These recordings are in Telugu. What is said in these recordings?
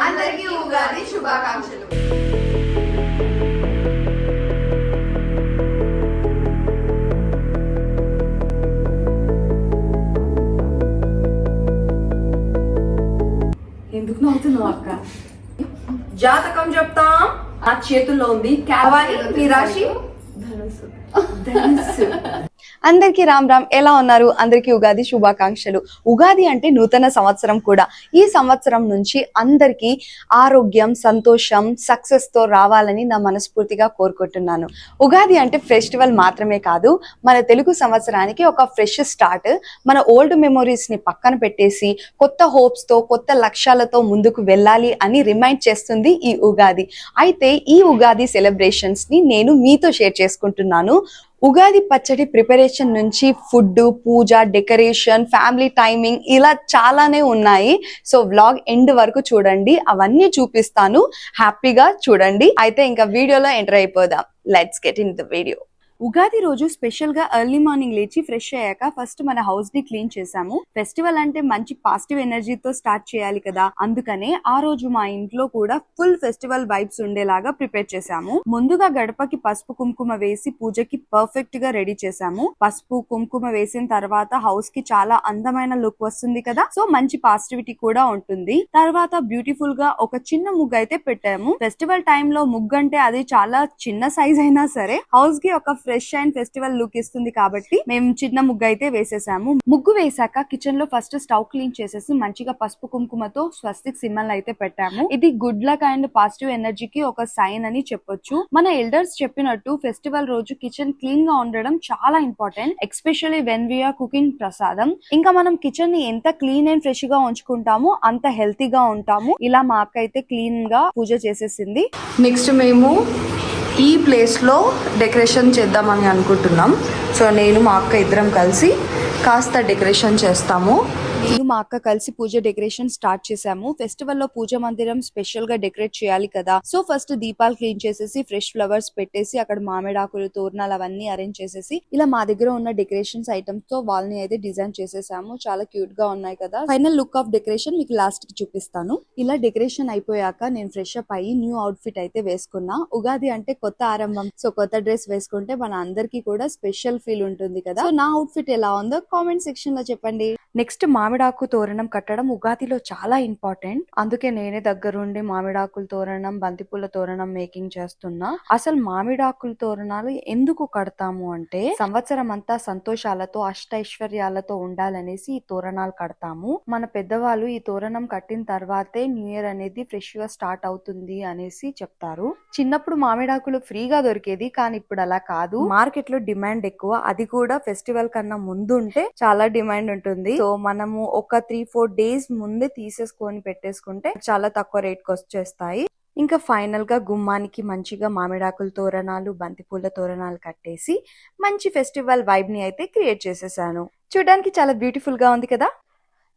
అందరికీ ఉగాది శుభాకాంక్షలు. ఎందుకు నవ్వుతున్నావు అక్క? జాతకం చెప్తాం. ఆ చేతుల్లో ఉంది కావాలి మీ రాశి? ధనుస్సు అందరికీ రామ్ రామ్. ఎలా ఉన్నారు? అందరికీ ఉగాది శుభాకాంక్షలు. ఉగాది అంటే నూతన సంవత్సరం కూడా. ఈ సంవత్సరం నుంచి అందరికీ ఆరోగ్యం సంతోషం సక్సెస్తో రావాలని నా మనస్ఫూర్తిగా కోరుకుంటున్నాను. ఉగాది అంటే ఫెస్టివల్ మాత్రమే కాదు మన తెలుగు సంవత్సరానికి ఒక ఫ్రెష్ స్టార్ట్ మన ఓల్డ్ మెమొరీస్ని పక్కన పెట్టేసి కొత్త హోప్స్తో కొత్త లక్ష్యాలతో ముందుకు వెళ్ళాలి అని రిమైండ్ చేస్తుంది ఈ ఉగాది. అయితే ఈ ఉగాది సెలబ్రేషన్స్ని నేను మీతో షేర్ చేసుకుంటున్నాను. ఉగాది పచ్చడి ప్రిపరేషన్ నుంచి food puja decoration family timing ఇలా చాలానే ఉన్నాయి. సో వ్లాగ్ ఎండ్ వరకు చూడండి. అవన్నీ చూపిస్తాను. హ్యాపీగా చూడండి. అయితే ఇంకా వీడియోలో ఎంటర్ అయిపోదాం. Let's get in the video Ugadi రోజు స్పెషల్గా ఎర్లీ మార్నింగ్ లేచి ఫ్రెష్ అయ్యాక ఫస్ట్ మన హౌస్ని క్లీన్ చేసాము ఫెస్టివల్ అంటే మంచి పాజిటివ్ ఎనర్జీతో స్టార్ట్ చేయాలి కదా. అందుకనే ఆ రోజు మా ఇంట్లో కూడా ఫుల్ ఫెస్టివల్ వైబ్స్ ఉండేలాగా ప్రిపేర్ చేసాము ముందుగా గడపకి పసుపు కుంకుమ వేసి పూజకి పర్ఫెక్ట్గా రెడీ చేసాము పసుపు కుంకుమ వేసిన తర్వాత హౌస్కి చాలా అందమైన లుక్ వస్తుంది కదా. సో మంచి పాజిటివిటీ కూడా ఉంటుంది. తర్వాత బ్యూటిఫుల్గా ఒక చిన్న ముగ్గు అయితే పెట్టాము. ఫెస్టివల్ టైమ్లో ముగ్గు అంటే అది చాలా చిన్న సైజ్ అయినా సరే హౌస్కి ఒక ఫ్రెష్ అండ్ ఫెస్టివల్ లుక్ ఇస్తుంది కాబట్టి మేము చిన్న ముగ్గు అయితే వేసేసాము. ముగ్గు వేసాక కిచెన్లో ఫస్ట్ స్టవ్ క్లీన్ చేసేసి మంచిగా పసుపు కుంకుమతో స్వస్తిక్ సింబల్ అయితే పెట్టాము. ఇది good luck and positive energy కి ఒక సైన్ అని చెప్పొచ్చు. మన ఎల్డర్స్ చెప్పినట్టు ఫెస్టివల్ రోజు కిచెన్ క్లీన్గా ఉండడం చాలా important especially when we are cooking ప్రసాదం ఇంకా మనం కిచెన్ని ఎంత క్లీన్ అండ్ ఫ్రెష్గా ఉంచుకుంటామో అంత హెల్తీగా ఉంటాము. ఇలా మా అక్క అయితే క్లీన్గా పూజ చేసేసింది. నెక్స్ట్ మేము ఈ ప్లేస్లో డెకరేషన్ చేద్దామని అనుకుంటున్నాం. సో నేను మా అక్క ఇద్దరం కలిసి కాస్త డెకరేషన్ చేస్తాము. నేను మా అక్క కలిసి పూజ డెకరేషన్ స్టార్ట్ చేసాము ఫెస్టివల్లో పూజ మందిరం స్పెషల్గా డెకరేట్ చేయాలి కదా. సో ఫస్ట్ దీపాలు క్లీన్ చేసేసి ఫ్రెష్ ఫ్లవర్స్ పెట్టేసి అక్కడ మామిడాకులు తోరణాలు అవన్నీ అరేంజ్ చేసేసి ఇలా మా దగ్గర ఉన్న డెకరేషన్స్ ఐటమ్స్తో వాల్ని అయితే డిజైన్ చేసేసాము. చాలా క్యూట్గా ఉన్నాయి కదా. ఫైనల్ లుక్ ఆఫ్ డెకరేషన్ మీకు లాస్ట్కి చూపిస్తాను. ఇలా డెకరేషన్ అయిపోయాక నేను ఫ్రెష్ అప్ అయ్యి న్యూ అవుట్ఫిట్ అయితే వేసుకున్నా. ఉగాది అంటే కొత్త ఆరంభం. సో కొత్త డ్రెస్ వేసుకుంటే మన అందరికీ కూడా స్పెషల్ ఫీల్ ఉంటుంది కదా. నా అవుట్ ఫిట్ ఎలా ఉందో కామెంట్ సెక్షన్లో చెప్పండి. నెక్స్ట్ మామిడాకు తోరణం కట్టడం ఉగాదిలో చాలా ఇంపార్టెంట్. అందుకే నేనే దగ్గరుండి మామిడాకుల తోరణం బంతిపూల తోరణం మేకింగ్ చేస్తున్నా. అసలు మామిడాకుల తోరణాలు ఎందుకు కడతాము అంటే సంవత్సరం అంతా సంతోషాలతో అష్టైశ్వర్యాలతో ఉండాలనేసి ఈ తోరణాలు కడతాము. మన పెద్దవాళ్ళు ఈ తోరణం కట్టిన తర్వాతే న్యూ ఇయర్ అనేది ఫ్రెష్గా స్టార్ట్ అవుతుంది అనేసి చెప్తారు. చిన్నప్పుడు మామిడాకులు ఫ్రీగా దొరికేది కానీ ఇప్పుడు అలా కాదు. మార్కెట్లో డిమాండ్ ఎక్కువ. అది కూడా ఫెస్టివల్ కన్నా ముందు ఉంటే చాలా డిమాండ్ ఉంటుంది. సో మనము ఒక త్రీ ఫోర్ డేస్ ముందే తీసేసుకొని పెట్టేసుకుంటే చాలా తక్కువ రేట్కి వచ్చేస్తాయి. ఇంకా ఫైనల్గా గుమ్మానికి మంచిగా మామిడాకుల తోరణాలు బంతిపూల తోరణాలు కట్టేసి మంచి ఫెస్టివల్ వైబ్ని అయితే క్రియేట్ చేసేసాను. చూడడానికి చాలా బ్యూటిఫుల్గా ఉంది కదా?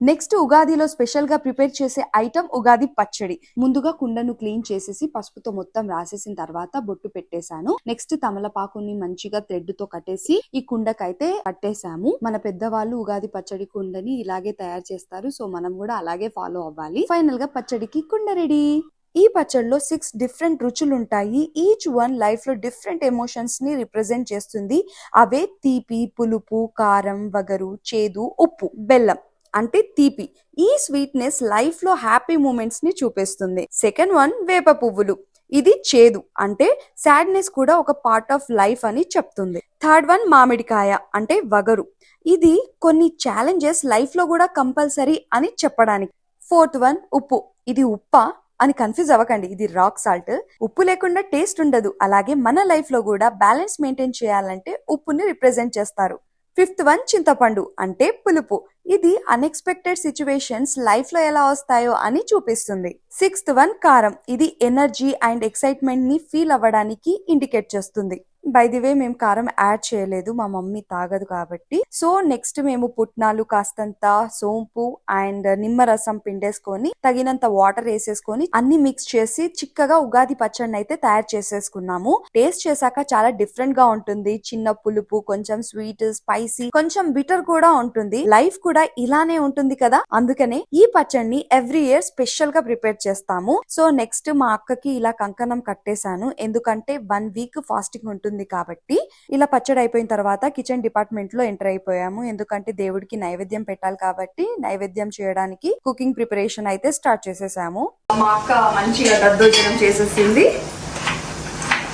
నెక్స్ట్ ఉగాదిలో స్పెషల్గా ప్రిపేర్ చేసే ఐటమ్ ఉగాది పచ్చడి. ముందుగా కుండను క్లీన్ చేసేసి పసుపుతో మొత్తం రాసేసిన తర్వాత బొట్టు పెట్టేశాను. నెక్స్ట్ తమలపాకుని మంచిగా థ్రెడ్తో కట్టేసి ఈ కుండకైతే కట్టేశాము. మన పెద్దవాళ్ళు ఉగాది పచ్చడి కుండని ఇలాగే తయారు చేస్తారు. సో మనం కూడా అలాగే ఫాలో అవ్వాలి. ఫైనల్గా పచ్చడికి కుండ రెడీ. ఈ పచ్చడిలో సిక్స్ డిఫరెంట్ రుచులు ఉంటాయి ఈచ్ వన్ లైఫ్లో డిఫరెంట్ ఎమోషన్స్ని రిప్రజెంట్ చేస్తుంది. అవే తీపి పులుపు కారం వగరు చేదు ఉప్పు బెల్లం. అంటే తీపి. ఈ స్వీట్నెస్ లైఫ్లో హ్యాపీ మూమెంట్స్ని చూపిస్తుంది. సెకండ్ వన్ వేప పువ్వులు. ఇది చేదు అంటే సాడ్నెస్ కూడా ఒక పార్ట్ ఆఫ్ లైఫ్ అని చెప్తుంది. థర్డ్ వన్ మామిడికాయ అంటే వగరు. ఇది కొన్ని ఛాలెంజెస్ లైఫ్లో కూడా కంపల్సరీ అని చెప్పడానికి. ఫోర్త్ వన్ ఉప్పు. ఇది ఉప్ప అని కన్ఫ్యూజ్ అవ్వకండి. ఇది రాక్ సాల్ట్. ఉప్పు లేకుండా టేస్ట్ ఉండదు. అలాగే మన లైఫ్లో కూడా బ్యాలెన్స్ మెయింటైన్ చేయాలంటే ఉప్పుని రిప్రజెంట్ చేస్తారు. ఫిఫ్త్ వన్ చింతపండు అంటే పులుపు. ఇది అన్ఎక్స్పెక్టెడ్ సిచ్యువేషన్స్ లైఫ్లో ఎలా వస్తాయో అని చూపిస్తుంది. సిక్స్త్ వన్ కారం. ఇది ఎనర్జీ అండ్ ఎక్సైట్మెంట్ని ఫీల్ అవ్వడానికి ఇండికేట్ చేస్తుంది. బై ది వే మేము కారం యాడ్ చేయలేదు. మా మమ్మీ తాగదు కాబట్టి. సో నెక్స్ట్ మేము పుట్నాలు కాస్తంత సోంపు అండ్ నిమ్మరసం పిండేసుకొని తగినంత వాటర్ వేసేసుకొని అన్ని మిక్స్ చేసి చిక్కగా ఉగాది పచ్చడిని అయితే తయారు చేసేసుకున్నాము. టేస్ట్ చేశాక చాలా డిఫరెంట్గా ఉంటుంది. చిన్న పులుపు కొంచెం స్వీట్ స్పైసీ కొంచెం బిటర్ కూడా ఉంటుంది. లైఫ్ కూడా ఇలానే ఉంటుంది కదా? అందుకనే ఈ పచ్చడిని ఎవ్రీ ఇయర్ స్పెషల్గా ప్రిపేర్ చేస్తాము. సో నెక్స్ట్ మా అక్కకి ఇలా కంకణం కట్టేశాను. ఎందుకంటే వన్ వీక్ ఫాస్టింగ్ ఉంటుంది. కాబట్టి ఇలా పచ్చడి అయిపోయిన తర్వాత కిచెన్ డిపార్ట్మెంట్లో ఎంటర్ అయిపోయాము. ఎందుకంటే దేవుడికి నైవేద్యం పెట్టాలి కాబట్టి నైవేద్యం చేయడానికి కుకింగ్ ప్రిపరేషన్ అయితే స్టార్ట్ చేసేసాము. మా అక్క మంచిగా దద్దోజనం చేసేసింది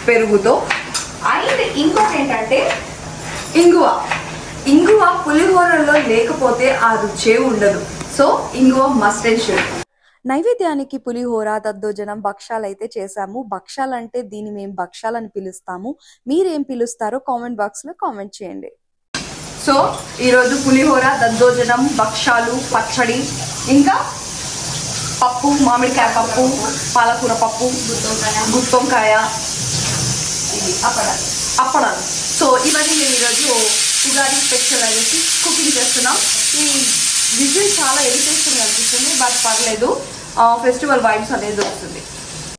పెరుగుతో. అండ్ ఇంకోటి ఏంటంటే ఇంగువ. ఇంగువ పులిహోరలో లేకపోతే ఆ రుచే ఉండదు. సో ఇంగువ మస్ట్ అండ్ షుడ్ నైవేద్యానికి పులిహోర దద్దోజనం భక్షాలు అయితే చేసాము భక్షాలు అంటే దీన్ని మేము భక్షాలని పిలుస్తాము. మీరేం పిలుస్తారో కామెంట్ బాక్స్లో కామెంట్ చేయండి. సో ఈరోజు పులిహోర దద్దోజనం భక్షాలు పచ్చడి ఇంకా పప్పు మామిడికాయ పప్పు పాలకూర పప్పు గుత్తొంకాయ అప్పడాలు అప్పడాలు. సో ఇవన్నీ మేము ఈరోజు ఉగాది స్పెషల్ అనేసి కుకింగ్ చేస్తున్నాం. ఈ విజువల్ చాలా ఇరిటేషన్ అనిపిస్తుంది బట్ పర్లేదు. ఫెస్టివల్ వైబ్స్ అనేది వస్తుంది.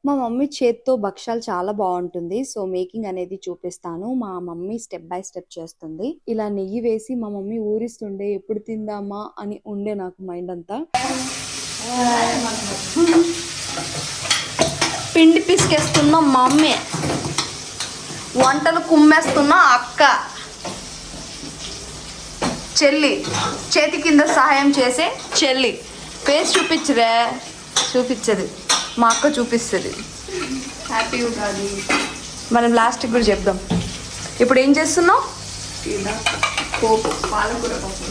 మా మమ్మీ చేత్తో భక్షాలు చాలా బాగుంటుంది సో మేకింగ్ అనేది చూపిస్తాను. మా మమ్మీ స్టెప్ బై స్టెప్ చేస్తుంది. ఇలా నెయ్యి వేసి మా మమ్మీ ఊరిస్తుండే ఎప్పుడు తిందామా? అని ఉండే నాకు మైండ్ అంతా. పిండి పిసికేస్తున్న మమ్మీ వంటలు కుమ్మేస్తున్న అక్క. చెల్లి చేతి కింద సహాయం చేసే చెల్లి. ఫేస్ చూపించరే. చూపించదు. మా అక్క చూపిస్తుంది. హ్యాపీ ఉగాది మనం లాస్ట్కి కూడా చెప్దాం. ఇప్పుడు ఏం చేస్తున్నావు? పోపు పాలకూర పప్పు.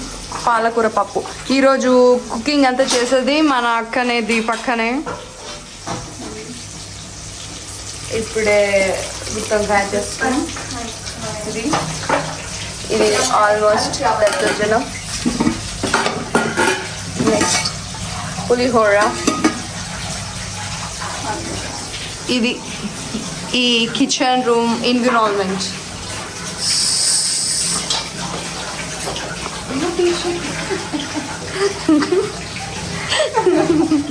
పాలకూర పప్పు. ఈరోజు కుకింగ్ అంతా చేసేది మన అక్కనేది పక్కనే ఇప్పుడే గుత్తొంకాయ చేస్తాం ఇది ఇది ఆల్మోస్ట్ దద్దోజనం నెక్స్ట్ పులిహోర ఇది ఈ కిచెన్ రూమ్ ఎన్విరాన్మెంట్ ఇలా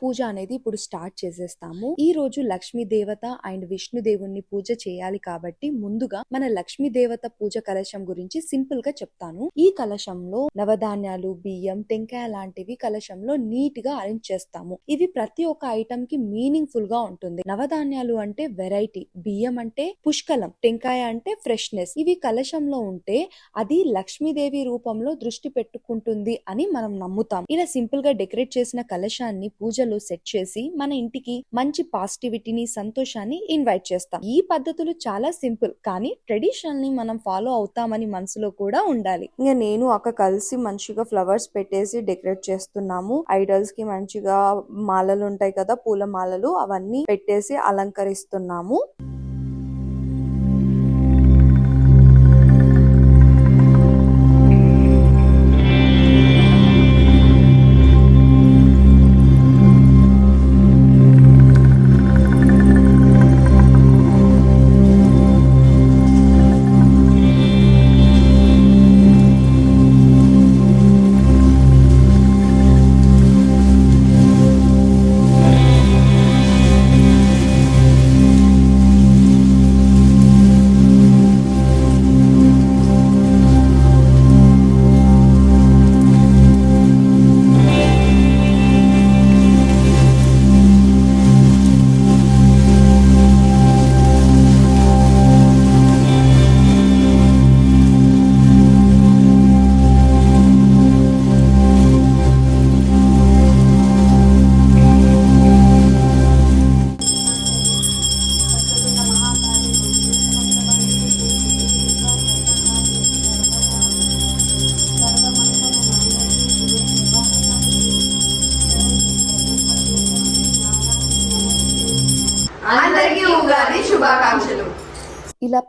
పూజ అనేది ఇప్పుడు స్టార్ట్ చేసేస్తాము. ఈ రోజు లక్ష్మీ దేవత అండ్ విష్ణు దేవుణ్ణి పూజ చేయాలి కాబట్టి ముందుగా మన లక్ష్మీ దేవత పూజ కలశం గురించి సింపుల్గా చెప్తాను. ఈ కలశంలో నవధాన్యాలు బియ్యం టెంకాయ లాంటివి కలశంలో నీట్గా అరేంజ్ చేస్తాము. ఇవి ప్రతి ఒక్క ఐటమ్కి మీనింగ్ ఫుల్గా ఉంటుంది. నవధాన్యాలు అంటే వెరైటీ బియ్యం అంటే పుష్కలం. టెంకాయ అంటే ఫ్రెష్నెస్ ఇవి కలశంలో ఉంటే అది లక్ష్మీదేవి రూపంలో దృష్టి పెట్టుకుంటుంది అని మనం నమ్ముతాం. ఇలా సింపుల్గా డెకరేట్ చేసిన కలశాన్ని పూజలో సెట్ చేసి మన ఇంటికి మంచి పాజిటివిటీని సంతోషాన్ని ఇన్వైట్ చేస్తాం. ఈ పద్ధతులు చాలా సింపుల్ కానీ ట్రెడిషన్ని మనం ఫాలో అవుతామని మనసులో కూడా ఉండాలి. ఇంకా నేను అక్క కలిసి మంచిగా ఫ్లవర్స్ పెట్టేసి డెకరేట్ చేస్తున్నాము. ఐడల్స్కి మంచిగా మాలలు ఉంటాయి కదా పూల మాలలు అవన్నీ పెట్టేసి అలంకరిస్తున్నాము.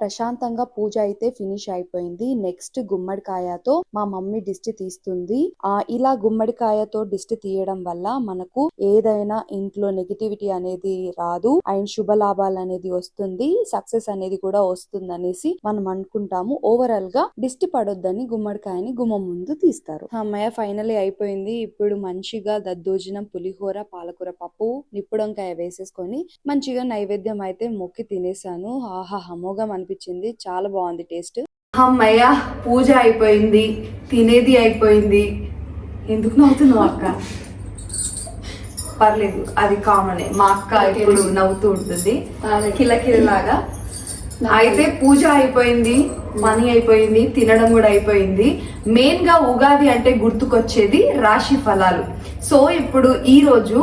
ప్రశాంతంగా పూజ అయితే ఫినిష్ అయిపోయింది. నెక్స్ట్ గుమ్మడికాయతో మా మమ్మీ దిష్టి తీస్తుంది. ఆ ఇలా గుమ్మడికాయతో దిష్టి తీయడం వల్ల మనకు ఏదైనా ఇంట్లో నెగిటివిటీ అనేది రాదు. అండ్ శుభ లాభాలు అనేది వస్తుంది. సక్సెస్ అనేది కూడా వస్తుంది అనేసి మనం అనుకుంటాము. ఓవరాల్గా దిష్టి పడొద్దని గుమ్మడికాయని గుమ్మం ముందు తీస్తారు. అమ్మయ్య ఫైనలీ అయిపోయింది. ఇప్పుడు మంచిగా దద్దోజనం పులిహోర పాలకూర పప్పు నిప్పుడంకాయ వేసేసుకొని మంచిగా నైవేద్యం అయితే మొక్కి తినేసాను. ఆహా అమోఘం అనిపించింది. చాలా బాగుంది టేస్ట్. అమ్మయ్య పూజ అయిపోయింది. తినేది అయిపోయింది. ఎందుకు నవ్వుతున్నావు అక్క? పర్లేదు అది కామనే మా అక్క ఇప్పుడు నవ్వుతూ ఉంటుంది. కిలకిలలాగా అయితే పూజ అయిపోయింది పని అయిపోయింది తినడం కూడా అయిపోయింది. మెయిన్గా ఉగాది అంటే గుర్తుకొచ్చేది రాశి ఫలాలు. సో ఇప్పుడు ఈరోజు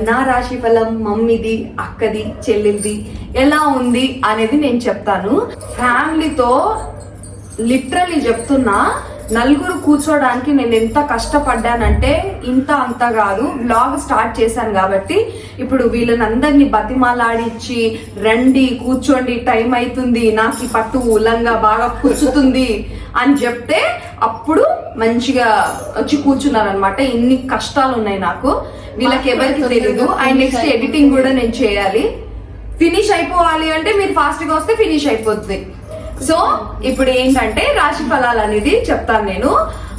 నా రాశి ఫలం మమ్మీది అక్కది చెల్లెలిది ఎలా ఉంది అనేది నేను చెప్తాను. ఫ్యామిలీతో లిటరలీ చెప్తున్నా నలుగురు కూర్చోడానికి నేను ఎంత కష్టపడ్డానంటే ఇంత అంత కాదు బ్లాగ్ స్టార్ట్ చేశాను కాబట్టి ఇప్పుడు వీళ్ళని అందరినీ బతిమాలాడిచ్చి రండి కూర్చోండి టైం అవుతుంది నాకు ఈ పట్టు ఉలంగా బాగా కూర్చుతుంది అని చెప్తే అప్పుడు మంచిగా వచ్చి కూర్చున్నారు అనమాట ఇన్ని కష్టాలు ఉన్నాయి నాకు. వీళ్ళకి ఎవరికి తెలియదు అండ్ నెక్స్ట్ ఎడిటింగ్ కూడా నేను చేయాలి. ఫినిష్ అయిపోవాలి అంటే మీరు ఫాస్ట్గా వస్తే ఫినిష్ అయిపోతుంది. సో ఇప్పుడు ఏంటంటే రాశి ఫలాలు అనేది చెప్తాను నేను.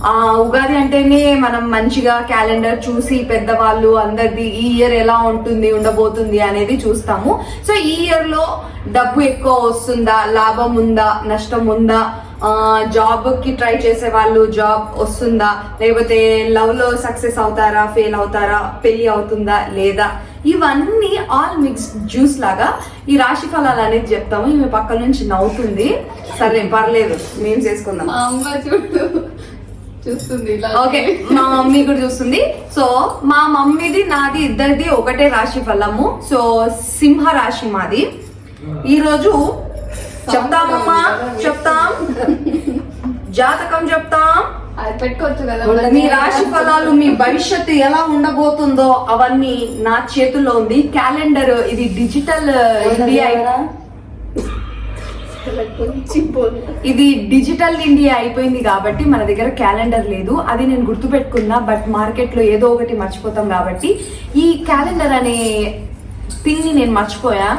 ఆ ఉగాది అంటేనే మనం మంచిగా క్యాలెండర్ చూసి పెద్దవాళ్ళు అందరిది ఈ ఇయర్ ఎలా ఉంటుంది ఉండబోతుంది అనేది చూస్తాము. సో ఈ ఇయర్లో డబ్బు ఎక్కువ వస్తుందా లాభం ఉందా నష్టం ఉందా జాబ్కి ట్రై చేసే వాళ్ళు జాబ్ వస్తుందా? లేకపోతే లవ్లో సక్సెస్ అవుతారా ఫెయిల్ అవుతారా పెళ్ళి అవుతుందా లేదా? ఇవన్నీ ఆల్ మిక్స్ జ్యూస్ లాగా ఈ రాశి ఫలాలు అనేది చెప్తాము. ఈమె పక్క నుంచి నవ్వుతుంది. సరే పర్లేదు మేము చేసుకుందాం. మా అమ్మ చూడు. చూస్తుంది ఇలా ఓకే మా మమ్మీ కూడా చూస్తుంది. సో మా మమ్మీది నాది ఇద్దరిది ఒకటే రాశి ఫలము. సో సింహ రాశి మాది. ఈ రోజు చెప్తామమ్మా చెప్తాం. జాతకం చెప్తాం. పెట్టుకోవచ్చు కదా మీ రాశి ఫలాలు మీ భవిష్యత్తు ఎలా ఉండబోతుందో అవన్నీ నా చేతుల్లో ఉంది. క్యాలెండర్ ఇది డిజిటల్ ఇండియా. ఇది డిజిటల్ ఇండియా అయిపోయింది కాబట్టి మన దగ్గర క్యాలెండర్ లేదు. అది నేను గుర్తుపెట్టుకున్నా బట్ మార్కెట్లో ఏదో ఒకటి మర్చిపోతాం కాబట్టి ఈ క్యాలెండర్ అనే థింగ్ని నేను మర్చిపోయా.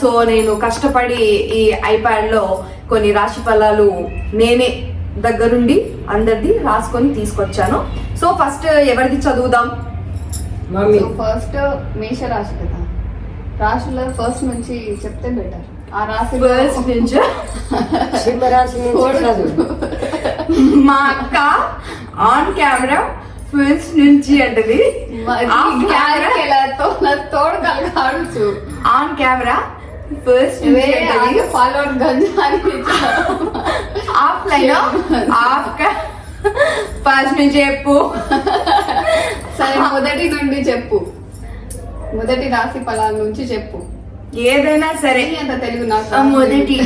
సో నేను కష్టపడి ఈ ఐప్యాడ్లో కొన్ని రాశి ఫలాలు నేనే దగ్గరుండి అందరిది రాసుకొని తీసుకొచ్చాను. సో ఫస్ట్ ఎవరిది చదువుదాం? ఫస్ట్ మేష రాశి కదా. రాశిలో ఫస్ట్ నుంచి చెప్తే బెటర్ ఆ రాశి ఫస్ట్ నుంచి? సింహరాశి మా అక్క ఆన్ కెమెరా ఫస్ట్ నుంచి అంటది. తోడు కలగాడుచు on camera first off first నుంచి చెప్పు. సరే మొదటి నుండి చెప్పు. మొదటి రాశి ఫలాల నుంచి చెప్పు. ఏదైనా సరే. అంత తెలుగు నాకు ఆ, మొదటి.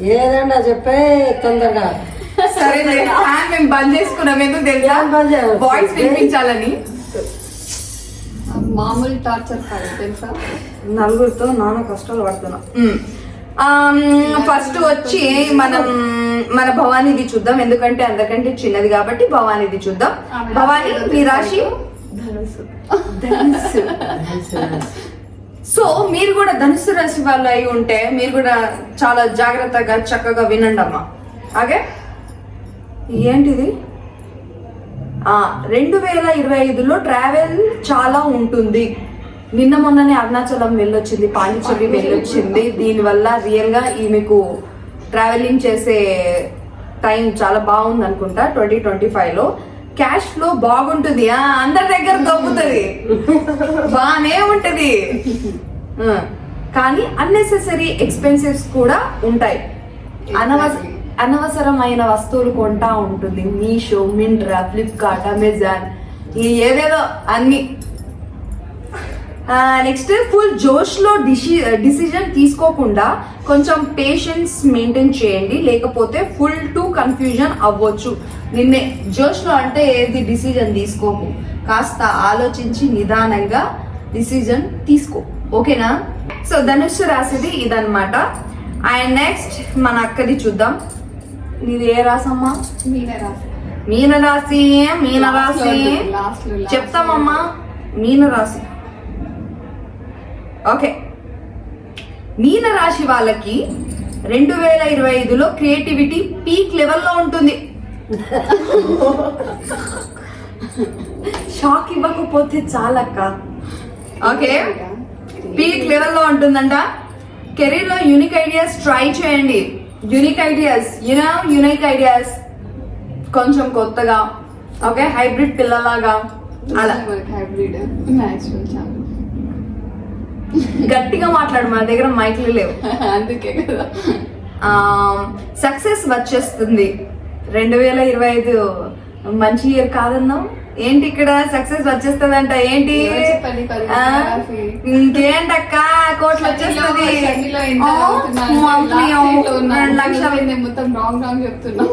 ఏదన్నా చెప్పే తొందరగా. సరే ఫ్యాన్ మేము బంద్ చేసుకున్నాం. ఎందుకు తెలుసా? ఫ్యాన్ బంద్ చేయాలి. వాయిస్ వినిపించాలని. మామూలు టార్చర్ కాదు తెలుసా? నలుగురితో నాన్న కష్టాలు పడుతున్నా. ఫస్ట్ వచ్చి మనం మన భవానీది చూద్దాం. ఎందుకంటే అందరికంటే చిన్నది కాబట్టి భవానీది చూద్దాం. భవానీ రాశి మీ రాశి? సో మీరు కూడా ధనుసు రాశి వాళ్ళు అయి ఉంటే మీరు కూడా చాలా జాగ్రత్తగా చక్కగా వినండి అమ్మా అగే ఏంటిది? రెండు వేల ఇరవై ఐదులో ట్రావెల్ చాలా ఉంటుంది. నిన్న మొన్ననే అరుణాచలం వెళ్ళొచ్చింది పాండిచ్చేరి వెళ్ళొచ్చింది. దీనివల్ల రియల్గా ఈమెకు ట్రావెలింగ్ చేసే టైం చాలా బాగుంది అనుకుంటా ట్వంటీ ట్వంటీ ఫైవ్లో. క్యాష్ ఫ్లో బాగుంటుంది. అందరి దగ్గర దొబ్బుతుంది బాగానే ఉంటుంది. కానీ అన్నెసెసరీ ఎక్స్పెన్సెస్ కూడా ఉంటాయి. అనవసర అనవసరమైన వస్తువులు కొంటా ఉంటుంది. మీషో మింట్రా ఫ్లిప్కార్ట్ అమెజాన్ ఈ ఏదేదో అన్ని. నెక్స్ట్ ఫుల్ జోష్లో డిసి డిసిజన్ తీసుకోకుండా కొంచెం పేషెన్స్ మెయింటైన్ చేయండి. లేకపోతే ఫుల్ టు కన్ఫ్యూజన్ అవ్వచ్చు. నిన్నే జోష్లో అంటే ఏది డిసిజన్ తీసుకోకు. కాస్త ఆలోచించి నిదానంగా డిసిజన్ తీసుకో. ఓకేనా? సో ధనుస్సు రాసిది ఇదనమాట అండ్ నెక్స్ట్ మన అక్కది చూద్దాం. నీది ఏ రాసమ్మా? మీనే రాసి మీన రాశి మీన రాశి. Last లో, last లో. చెప్తామమ్మా మీన రాశి. ఓకే. మీన రాశి వాళ్ళకి రెండు వేల ఇరవై ఐదులో క్రియేటివిటీ పీక్ లెవెల్లో ఉంటుంది. షాక్ ఇవ్వకపోతే చాలక్క. ఓకే. పీక్ లెవెల్లో ఉంటుందంట. కెరీర్లో యూనిక్ ఐడియాస్ ట్రై చేయండి. Unique ideas you know unique ideas కొంచెం కొత్తగా ఓకే హైబ్రిడ్ పిల్లలాగా. అలా. హైబ్రిడ్ గట్టిగా మాట్లాడు మన దగ్గర మైక్లు లేవు. అందుకే కదా. సక్సెస్ వచ్చేస్తుంది. రెండు వేల ఇరవై ఐదు మంచి ఇయర్ కాదన్నాం. ఏంటి ఇక్కడ సక్సెస్ వచ్చేస్తుందంట ఏంటి? ఇంకేంటక్క కోట్లు వచ్చేస్తుంది. మొత్తం రాంగ్ రాంగ్ చెప్తున్నా.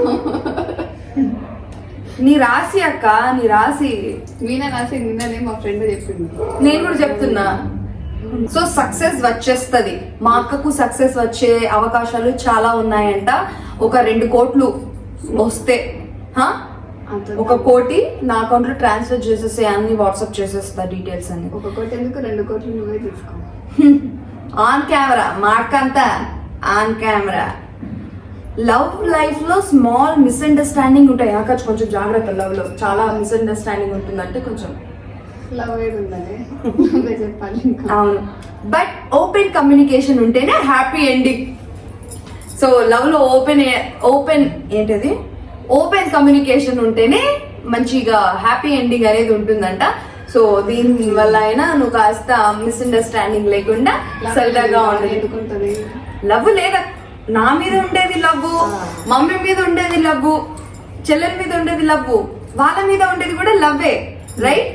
నీ రాసి అక్క నీ రాసి మీనా రాసి నిన్ననే మా ఫ్రెండ్ చెప్పింది. నేను కూడా చెప్తున్నా. సో సక్సెస్ వచ్చేస్తది. మా అక్కకు సక్సెస్ వచ్చే అవకాశాలు చాలా ఉన్నాయంట. ఒక రెండు కోట్లు వస్తే ఒక కోటి నా అకౌంట్లో ట్రాన్స్ఫర్ చేసేస్తే అన్ని వాట్సాప్ చేసేస్తా డీటెయిల్స్ అన్ని. ఒక కోటి ఎందుకు? రెండు కోట్లు నువ్వే తీసుకో. ఆన్ కెమెరా మాకంతా ఆన్ కెమెరా. లవ్ లైఫ్లో స్మాల్ మిస్అండర్స్టాండింగ్ ఉంటాయి. ఆకాశ్ కొంచెం జాగ్రత్త లవ్లో చాలా మిస్అండర్స్టాండింగ్ ఉంటుందంటే కొంచెం. లవ్ చెప్పాలి అవును. బట్ ఓపెన్ కమ్యూనికేషన్ ఉంటేనే హ్యాపీ ఎండింగ్. సో లవ్లో ఓపెన్ ఓపెన్ ఏంటది? ఓపెన్ కమ్యూనికేషన్ ఉంటేనే మంచిగా హ్యాపీ ఎండింగ్ అనేది ఉంటుందంట. సో దీని వల్ల అయినా నువ్వు కాస్త మిస్అండర్స్టాండింగ్ లేకుండా సరదాగా ఉండదు లవ్ లేదా? నా మీద ఉండేది లవ్ మమ్మీ మీద ఉండేది లవ్ చెల్లెల మీద ఉండేది లవ్ వాళ్ళ మీద ఉండేది కూడా లవ్వే రైట్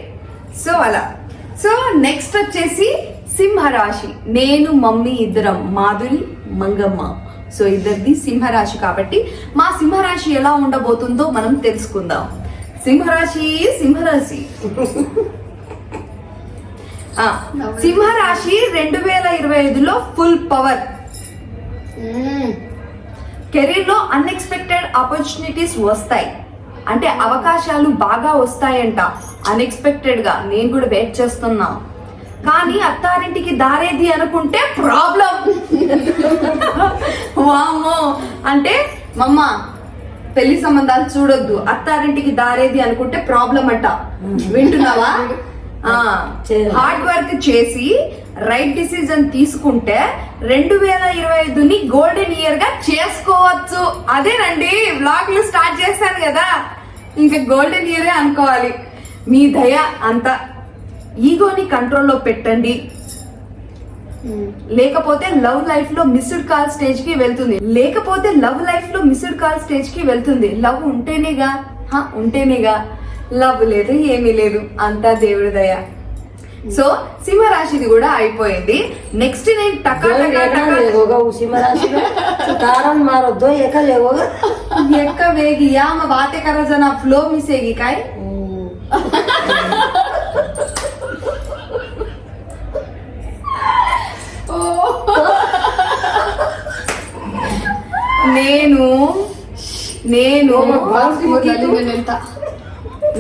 సో అలా. సో నెక్స్ట్ వచ్చేసి సింహరాశి. నేను మమ్మీ ఇద్దరం మాధురి మంగమ్మ. సో ఇద్దరిది సింహరాశి కాబట్టి మా సింహరాశి ఎలా ఉండబోతుందో మనం తెలుసుకుందాం. సింహరాశి సింహరాశి. సింహరాశి రెండు వేల ఇరవై ఐదులో ఫుల్ పవర్ కెరీర్లో అన్ఎక్స్పెక్టెడ్ ఆపర్చునిటీస్ వస్తాయి. అంటే అవకాశాలు బాగా వస్తాయంట అన్ఎక్స్పెక్టెడ్గా. నేను కూడా వెయిట్ చేస్తున్నా. కానీ అత్తారింటికి దారేది అనుకుంటే ప్రాబ్లం. వామ్మో. అంటే మమ్మ పెళ్ళి సంబంధాలు చూడొద్దు. అత్తారింటికి దారేది అనుకుంటే ప్రాబ్లం అట. వింటున్నావా. హార్డ్ వర్క్ చేసి రైట్ డిసిజన్ తీసుకుంటే రెండు వేల ఇరవై ఐదుని గోల్డెన్ ఇయర్గా చేసుకోవచ్చు. అదేనండి బ్లాగ్లు స్టార్ట్ చేశాను కదా. ఇంకా గోల్డెన్ ఇయరే అనుకోవాలి. మీ దయ అంత. ఈగోని కంట్రోల్లో పెట్టండి. లేకపోతే లవ్ లైఫ్లో మిస్డ్ కాల్ స్టేజ్కి వెళ్తుంది. లేకపోతే లవ్ లైఫ్లో మిస్డ్ కాల్ స్టేజ్కి వెళ్తుంది. లవ్ ఉంటేనేగా? ఉంటేనేగా. లవ్ లేదు ఏమీ లేదు. అంతా దేవుడి దయ. సో సింహరాశిది కూడా అయిపోయింది. నెక్స్ట్ నేను సింహరాశి ఎక్క ఎక్క వేగి యామ మా బాతే ఫ్లో మిస్ ఏగి కాయ్? నేను నేను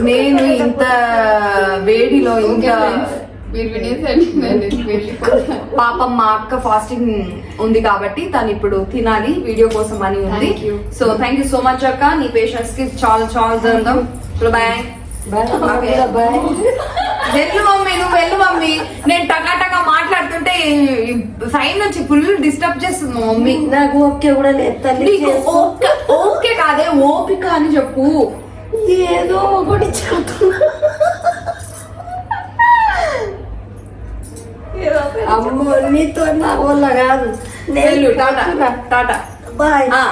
నేను ఇంత వేడిలో ఇంకా వెళ్ళిపోతా. పాపం మా అక్క ఫాస్టింగ్ ఉంది కాబట్టి తను ఇప్పుడు తినాలి వీడియో కోసం అని ఉంది. So thank you so much అక్క. నీ పేషెంట్స్కి చాలా చాలా దండం బాయ్ बाय Okay. వెళ్ళు మమ్మీ నువ్వు వెళ్ళు మమ్మీ. నేను టకా టకా మాట్లాడుతుంటే సైడ్ నుంచి ఫుల్ డిస్టర్బ్ చేస్తుంది మా మమ్మీ. నాకు ఓకే కూడా లేదు తల్లి. ఓకే ఓకే కాదే ఓపిక అని చెప్పు. ఏదో ఒకటి చెప్తున్నా. అమ్మో నీతో నా వల్ల కాదు. వెళ్ళు టాటా టాటా. బాయ్. ఆ,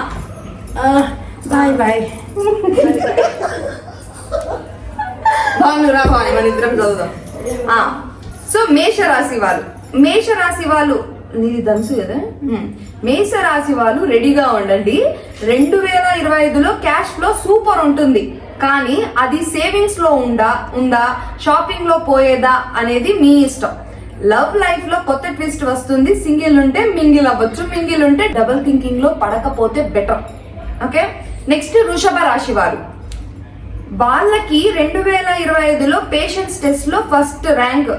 బాయ్. బాయ్ భానురా భాను మన ఇద్దరం చదువుదాం. సో మేషరాశి వాళ్ళు. మేషరాశి వాళ్ళు నీది ధనుసు కదా? ఉమ్. మేషరాశి వాళ్ళు రెడీగా ఉండండి. రెండు వేల ఇరవై ఐదులో క్యాష్ ఫ్లో సూపర్ ఉంటుంది. కానీ అది సేవింగ్స్లో ఉందా ఉందా షాపింగ్లో పోయేదా అనేది మీ ఇష్టం. లవ్ లైఫ్లో కొత్త ట్విస్ట్ వస్తుంది. సింగిల్ ఉంటే మింగిల్ అవ్వచ్చు. మింగిల్ ఉంటే డబుల్ థింకింగ్లో పడకపోతే బెటర్ ఓకే నెక్స్ట్ వృషభ రాశి వారు వాళ్ళకి రెండు వేల ఇరవై ఐదులో పేషెన్స్ టెస్ట్లో ఫస్ట్ ర్యాంక్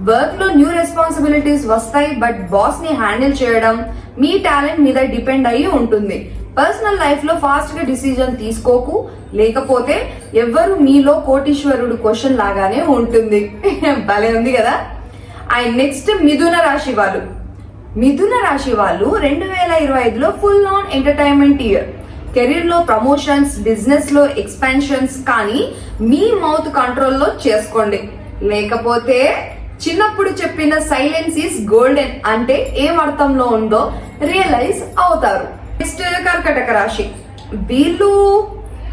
వర్క్లో న్యూ రెస్పాన్సిబిలిటీస్ వస్తాయి బట్ బాస్ని హ్యాండిల్ చేయడం మీ టాలెంట్ మీద డిపెండ్ అయ్యి ఉంటుంది. పర్సనల్ లైఫ్లో ఫాస్ట్గా డిసిజన్ తీసుకోకు లేకపోతే ఎవ్వరు మీలో కోటీశ్వరుడు క్వశ్చన్ లాగానే ఉంటుంది. భలే ఉంది కదా? అండ్ నెక్స్ట్ మిథున రాశి వాళ్ళు. మిథున రాశి వాళ్ళు రెండు వేల ఇరవై ఐదులో ఫుల్ ఆన్ ఎంటర్టైన్మెంట్ ఇయర్ కెరీర్లో ప్రమోషన్స్ బిజినెస్లో ఎక్స్పెన్షన్స్ ఎక్స్పాన్షన్స్ కానీ మీ మౌత్ కంట్రోల్లో చేసుకోండి. లేకపోతే చిన్నప్పుడు చెప్పిన సైలెన్స్ ఈస్ గోల్డెన్ అంటే ఏం అర్థంలో ఉందో రియలైజ్ అవుతారు. నెక్స్ట్ కర్కటక రాశి వీళ్ళు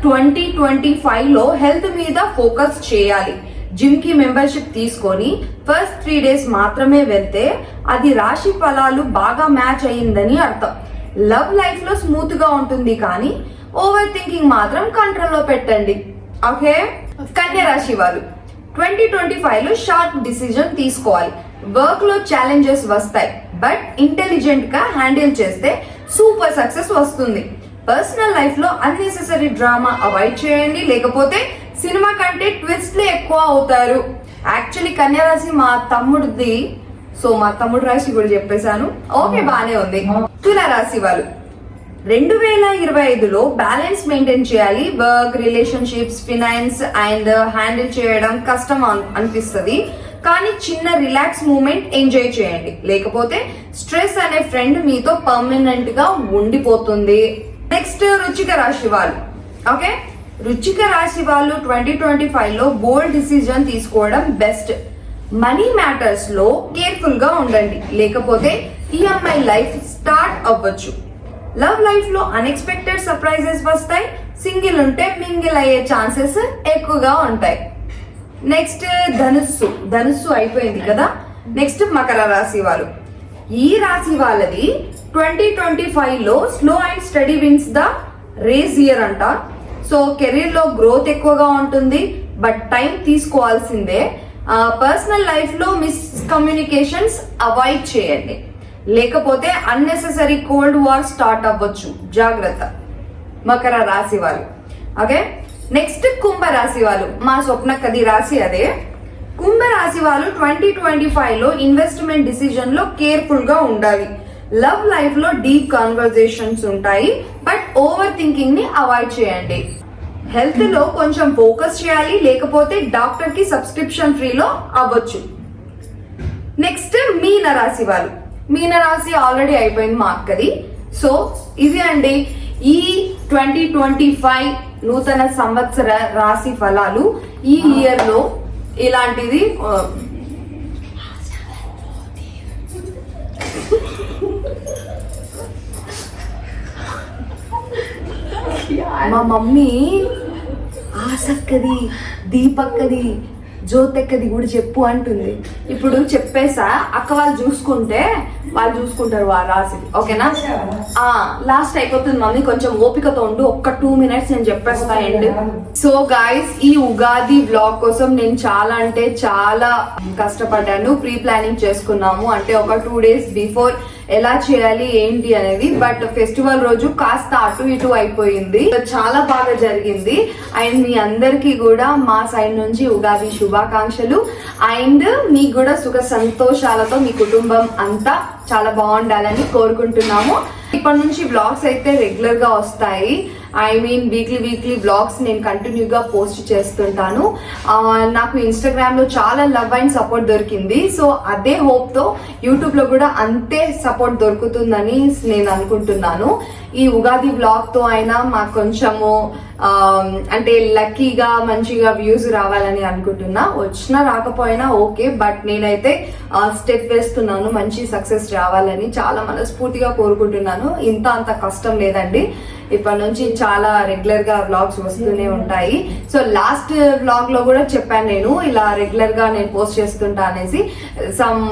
ట్వంటీ ట్వంటీ ఫైవ్లో హెల్త్ మీద ఫోకస్ చేయాలి. జిమ్కి మెంబర్షిప్ తీసుకొని ఫస్ట్ త్రీ డేస్ మాత్రమే వెళ్తే అది రాశి ఫలాలు బాగా మ్యాచ్ అయ్యిందని అర్థం. లవ్ లైఫ్లో స్మూత్గా ఉంటుంది కానీ ఓవర్ థింకింగ్ మాత్రం కంట్రోల్లో పెట్టండి. ఓకే కన్యా రాశి వాళ్ళు ట్వంటీ ట్వంటీ ఫైవ్లో షార్ప్ డిసిజన్ తీసుకోవాలి. వర్క్లో ఛాలెంజెస్ వస్తాయి బట్ ఇంటెలిజెంట్గా హ్యాండిల్ చేస్తే సూపర్ సక్సెస్ వస్తుంది. పర్సనల్ లైఫ్లో అన్నెసెసరీ డ్రామా అవాయిడ్ చేయండి లేకపోతే సినిమా కంటే ట్విస్ట్లే ఎక్కువ అవుతారు. యాక్చువల్లీ కన్యారాశి మా తమ్ముడిది సో మా తమ్ముడు రాశి కూడా చెప్పేశాను. ఓకే బానే ఉంది. తుల రాశి వాళ్ళు. రెండు వేల ఇరవై ఐదులో బ్యాలెన్స్ మెయింటైన్ చేయాలి. Work relationships finance and handle చేయడం కష్టం అన్- అనిపిస్తది. కానీ చిన్న రిలాక్స్ మూమెంట్ ఎంజాయ్ చేయండి. లేకపోతే స్ట్రెస్ అనే ఫ్రెండ్ మీతో పర్మనెంట్గా ఉండిపోతుంది. నెక్స్ట్ రుచిక రాశి వాళ్ళు. ఓకే? రుచిక రాశి వాళ్ళు ట్వంటీ ట్వంటీ ఫైవ్లో బోల్డ్ డిసిజన్ తీసుకోవడం బెస్ట్. మనీ మ్యాటర్స్లో కేర్ఫుల్గా ఉండండి. లేకపోతే ఈఎంఐ లైఫ్ స్టార్ట్ అవ్వచ్చు. లవ్ లైఫ్లో అన్ఎక్స్పెక్టెడ్ సర్ప్రైజెస్ వస్తాయి. సింగిల్ ఉంటే మింగిల్ అయ్యే ఛాన్సెస్ ఎక్కువగా ఉంటాయి. నెక్స్ట్ ధనుస్సు. ధనుస్సు అయిపోయింది కదా? నెక్స్ట్ మకర రాశి వాళ్ళు ఈ రాశి వాళ్ళది ట్వంటీ ట్వంటీ ఫైవ్లో slow and steady wins the race year అంట. సో కెరీర్లో గ్రోత్ ఎక్కువగా ఉంటుంది. బట్ టైం తీసుకోవాల్సిందే. పర్సనల్ లైఫ్లో మిస్కమ్యూనికేషన్స్ అవాయిడ్ చేయండి. లేకపోతే అన్నెసెసరీ కోల్డ్ వార్ స్టార్ట్ అవ్వచ్చు. జాగ్రత్త. మకర రాశి వాళ్ళు. ఓకే? నెక్స్ట్ కుంభ రాశి వాళ్ళు. మా స్వప్న కది రాశి అదే. కుంభ రాశి వాళ్ళు ట్వంటీ ట్వంటీ ఫైవ్లో ఇన్వెస్ట్మెంట్ డిసిజన్లో కేర్ఫుల్గా ఉండాలి. లవ్ లైఫ్లో డీప్ కాన్వర్జేషన్స్ ఉంటాయి. బట్ ఓవర్ థింకింగ్ని అవాయిడ్ చేయండి. హెల్త్లో కొంచెం ఫోకస్ చేయాలి లేకపోతే డాక్టర్కి సబ్స్క్రిప్షన్ ఫ్రీలో అవ్వచ్చు. నెక్స్ట్ మీన రాశి వాళ్ళు మీన రాశి ఆల్రెడీ అయిపోయింది మా అక్కది సో ఇది అండి ఈ ట్వంటీ ట్వంటీ ఫైవ్ నూతన సంవత్సర రాశి ఫలాలు ఈ ఇయర్లో ఇలాంటిది మా మమ్మీ ఆసక్కది దీపక్కది జ్యోతెక్కది కూడా చెప్పు అంటుంది. ఇప్పుడు చెప్పేసా అక్క వాళ్ళు చూసుకుంటే వాళ్ళు చూసుకుంటారు వాళ్ళు రాసి. ఓకేనా? ఆ లాస్ట్ అయిపోతుంది మమ్మీ కొంచెం ఓపికతో ఉండు ఒక్క టూ మినిట్స్ నేను చెప్పేస్తా అండి సో గాయస్ ఈ ఉగాది బ్లాగ్ కోసం నేను చాలా అంటే చాలా కష్టపడ్డాను ప్రీ ప్లానింగ్ చేసుకున్నాము. అంటే ఒక టూ డేస్ బిఫోర్ ఎలా చేయాలి ఏంటి అనేది. బట్ ఫెస్టివల్ రోజు కాస్త అటు ఇటు అయిపోయింది. చాలా బాగా జరిగింది. అండ్ మీ అందరికీ కూడా మా సైడ్ నుంచి ఉగాది శుభాకాంక్షలు. అండ్ మీకు కూడా సుఖ సంతోషాలతో మీ కుటుంబం అంతా చాలా బాగుండాలని కోరుకుంటున్నాము. ఇప్పటి నుంచి బ్లాగ్స్ అయితే రెగ్యులర్గా వస్తాయి. I mean weekly weekly blogs నేను కంటిన్యూగా పోస్ట్ చేస్తుంటాను. నాకు ఇన్స్టాగ్రామ్లో చాలా లవ్ అండ్ సపోర్ట్ దొరికింది. సో అదే హోప్తో యూట్యూబ్లో యూట్యూబ్లో కూడా అంతే సపోర్ట్ దొరుకుతుందని నేను అనుకుంటున్నాను. ఈ ఉగాది బ్లాగ్తో అయినా మాకు కొంచెము అంటే లక్కీగా మంచిగా వ్యూస్ రావాలని అనుకుంటున్నా. వచ్చినా రాకపోయినా ఓకే బట్ నేనైతే స్టెప్ వేస్తున్నాను మంచి సక్సెస్ రావాలని చాలా మనస్ఫూర్తిగా కోరుకుంటున్నాను. ఇంత అంత కష్టం లేదండి. ఇప్పటి నుంచి చాలా రెగ్యులర్గా వ్లాగ్స్ వస్తూనే ఉంటాయి. సో లాస్ట్ వ్లాగ్లో కూడా చెప్పాను నేను ఇలా రెగ్యులర్గా నేను పోస్ట్ చేస్తుంటా అనేసి. సమ్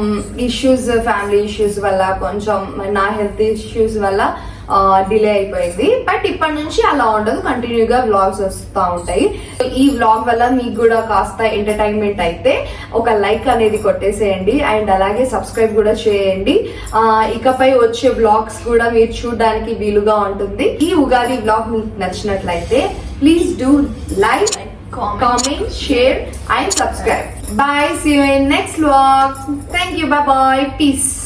ఇష్యూస్ ఫ్యామిలీ ఇష్యూస్ వల్ల కొంచెం నా హెల్త్ ఇష్యూస్ వల్ల డిలే అయిపోయింది బట్ ఇప్పటి నుంచి అలా ఉండదు కంటిన్యూగా వ్లాగ్స్ వస్తూ ఉంటాయి ఈ వ్లాగ్ వల్ల మీకు కూడా కాస్త ఎంటర్టైన్మెంట్ అయితే ఒక లైక్ అనేది కొట్టేసేయండి అండ్ అలాగే సబ్స్క్రైబ్ కూడా చేయండి ఇకపై వచ్చే వ్లాగ్స్ కూడా మీరు చూడడానికి వీలుగా ఉంటుంది ఈ ఉగాది వ్లాగ్ మీకు నచ్చినట్లయితే please do like comment, share and subscribe. Bye. See you in next vlog. Thank you. Bye bye. Peace.